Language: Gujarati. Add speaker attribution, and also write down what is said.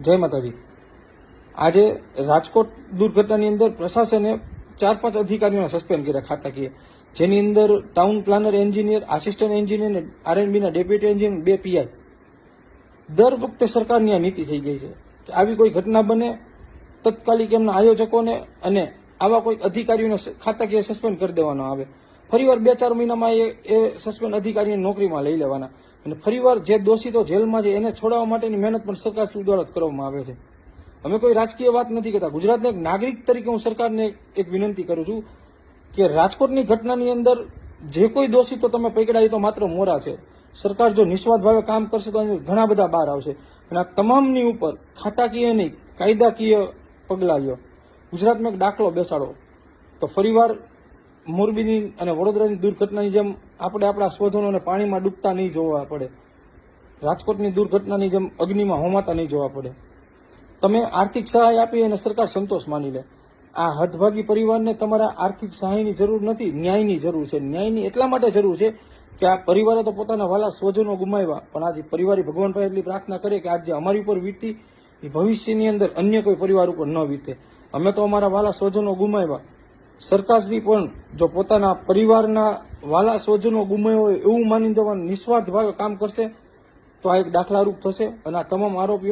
Speaker 1: જય માતાજી. આજે રાજકોટ દુર્ઘટનાની અંદર પ્રશાસને ચાર પાંચ અધિકારીઓને સસ્પેન્ડ કર્યા ખાતાકીય જેની અંદર town planner engineer, assistant engineer આરએનબીના deputy engineer બે પીઆઈ દર વખતે સરકારની આ નીતિ થઈ ગઈ છે કે આવી કોઈ ઘટના બને, તત્કાલિક એમના આયોજકોને અને આવા કોઈ અધિકારીઓને ખાતાકીય સસ્પેન્ડ કરી દેવાનો આવે. ફરીવાર બે ચાર મહિનામાં એ એ સસ્પેન્ડ અધિકારીને નોકરીમાં લઈ લેવાના. અને ફરીવાર જે દોષિતો જેલમાં છે, એને છોડાવવા માટેની મહેનત પણ સરકાર દ્વારા કરવામાં આવે છે. અમે કોઈ રાજકીય વાત નથી કરતા. ગુજરાતને એક નાગરિક તરીકે હું સરકારને એક વિનંતી કરું છું કે રાજકોટની ઘટનાની અંદર જે કોઈ દોષિતો તમે પકડાય તો માત્ર મોરા છે. સરકાર જો નિસ્વાર્થ ભાવે કામ કરશે તો ઘણા બધા બહાર આવશે. અને આ તમામની ઉપર ખાતાકીય નહીં, કાયદાકીય પગલાં લ્યો. ગુજરાતમાં એક દાખલો બેસાડો. તો ફરીવાર મોરબીની અને વડોદરાની દુર્ઘટનાની જેમ આપણે આપણા સ્વજનોને પાણીમાં ડૂબતા નહીં જોવા પડે. રાજકોટની દુર્ઘટનાની જેમ અગ્નિમાં હોમાતા નહીં જોવા પડે. તમે આર્થિક સહાય આપી અને સરકાર સંતોષ માની લે. આ હદભાગી પરિવારને તમારા આર્થિક સહાયની જરૂર નથી, ન્યાયની જરૂર છે. ન્યાયની એટલા માટે જરૂર છે કે આ પરિવારે તો પોતાના વાલા સ્વજનો ગુમાવ્યા. પણ આજે પરિવારે ભગવાન પાસે એટલી પ્રાર્થના કરે કે આજે અમારી ઉપર વીતી, એ ભવિષ્યની અંદર અન્ય કોઈ પરિવાર ઉપર ન વીતે. અમે તો અમારા વાલા સ્વજનો ગુમાવ્યા. સરકારશ્રી પણ જો પોતાના પરિવારના વાલા સ્વજનો ગુમે હોય એવું માની દેવાનું નિસ્વાર્થ ભાવે કામ કરશે, તો આ એક દાખલારૂપ થશે અને આ તમામ આરોપીઓ